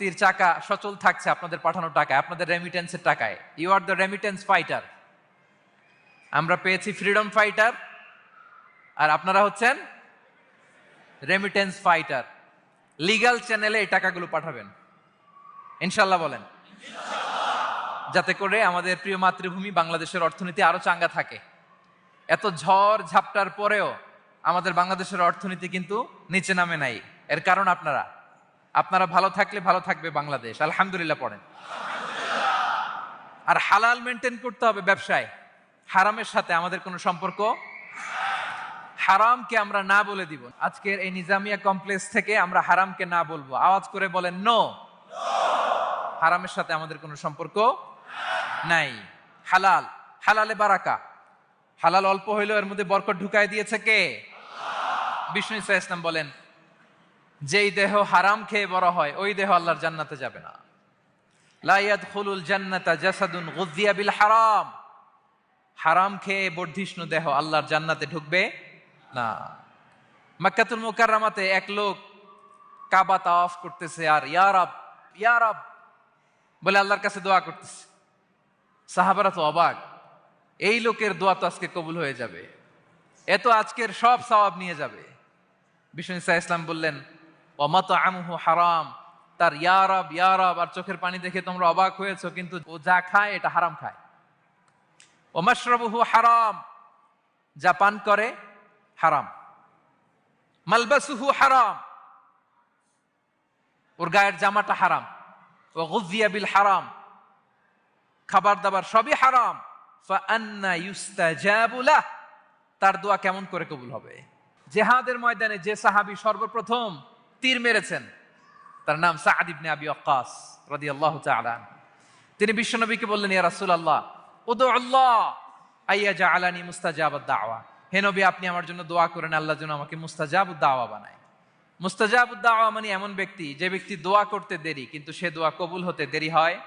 অর্থনীতির চাকা সচল থাকছে আপনাদের পাঠানো টাকায়, আপনাদের রেমিটেন্সের টাকায়। You are the remittance fighter আমরা পেয়েছি ফ্রিডম ফাইটার আর আপনারা হচ্ছেন রেমিটেন্স ফাইটার লিগ্যাল চ্যানেলে এই টাকাগুলো পাঠাবেন। ইনশাল্লাহ বলেন। যাতে করে আমাদের প্রিয় মাতৃভূমি বাংলাদেশের অর্থনীতি আরও চাঙ্গা থাকে। এত ঝড় ঝাপটার পরেও আমাদের বাংলাদেশের অর্থনীতি কিন্তু নিচে নামে নাই। এর কারণ আপনারা। আপনারা ভালো থাকলে ভালো থাকবে বাংলাদেশ। আলহামদুলিল্লাহ পড়েন। আর হালাল মেনটেন করতে হবে ব্যবসায়। হারামের সাথে আমাদের কোনো সম্পর্ক? হারামকে আমরা না বলে দিব। আজকের এই নিজামিয়া কমপ্লেক্স থেকে আমরা হারামকে না বলব। আওয়াজ করে বলেন, নো। হারামের সাথে আমাদের কোনো সম্পর্ক নাই। হালাল। হালালে বারাকা। হালাল অল্প হইলেও এর মধ্যে বরকত ঢুকাই দিয়েছে কে? বিষ্ণু ইসা ইসলাম বলেন যেই দেহ হারাম খেয়ে বড় হয়, ওই দেহ আল্লাহর জান্নাতে যাবে না। লাইয়াদ খুলুল জান্নাতা জাসাদুন গুজিয়া বিল হারাম। হারাম খেয়ে বর্ধিষ্ণু দেহ আল্লাহর জান্নাতে ঢুকবে না। মাক্কাতুল মুকাররামাতে এক লোক কাবা তাওয়াফ করতেছে আর ইয়ারাব ইয়ারাব বলে আল্লাহর কাছে দোয়া করতেছে। সাহাবারা তো অবাক, এই লোকের দোয়া তো আজকে কবুল হয়ে যাবে। এত আজকের সব সওয়াব নিয়ে যাবে। বিষ্ণু ইসা ইসলাম বললেন অমাত আমহু হারাম। তার ইয়ারব ইয়ারব আর চোখের পানি দেখে তোমরা অবাক হয়েছো, কিন্তু ও যা খায়, এটা হারাম খায়। ও মাশরাবুহু হারাম। যা পান করে, হারাম। মালবাসুহু হারাম। ওর গায়ের জামাটা হারাম। ও গুজিয়া বিল হারাম। খাবার দাবার সবই হারাম। ফাআন্না ইউস্তাজাবু লাহ। তার দোয়া কেমন করে কবুল হবে? জেহাদের ময়দানে যে সাহাবি সর্বপ্রথম তীর মেরেছেন। তার নাম সাআদ ইবনে আবি ওয়াক্কাস রাদিয়াল্লাহু তাআলা আনহু। তিনি বিশ্বনবীকে বললেন, ইয়া রাসূলুল্লাহ উদু আল্লাহ আইয়া জাআলানি মুস্তাজাবাদ দাওয়া হে নবী, আপনি আমার জন্য দোয়া করেন, আল্লাহ যেন আমাকে মুস্তাজাবুদ দাওয়া বানায়। মুস্তাজাবুদ দাওয়া মানে এমন ব্যক্তি, যে ব্যক্তি দোয়া করতে দেরি, কিন্তু সে দোয়া কবুল হতে দেরি হয়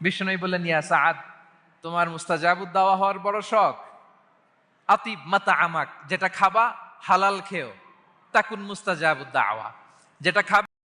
বিষ্ণু বললেন, ইয়া সাদ তোমার মুস্তাজাবুদ দাওয়া হওয়ার বড় শখ। আতিব মাতা আমাক, যেটা খাবা হালাল খেও। তাকুন মুস্তাজাবুদ দাওয়া যেটা খাবে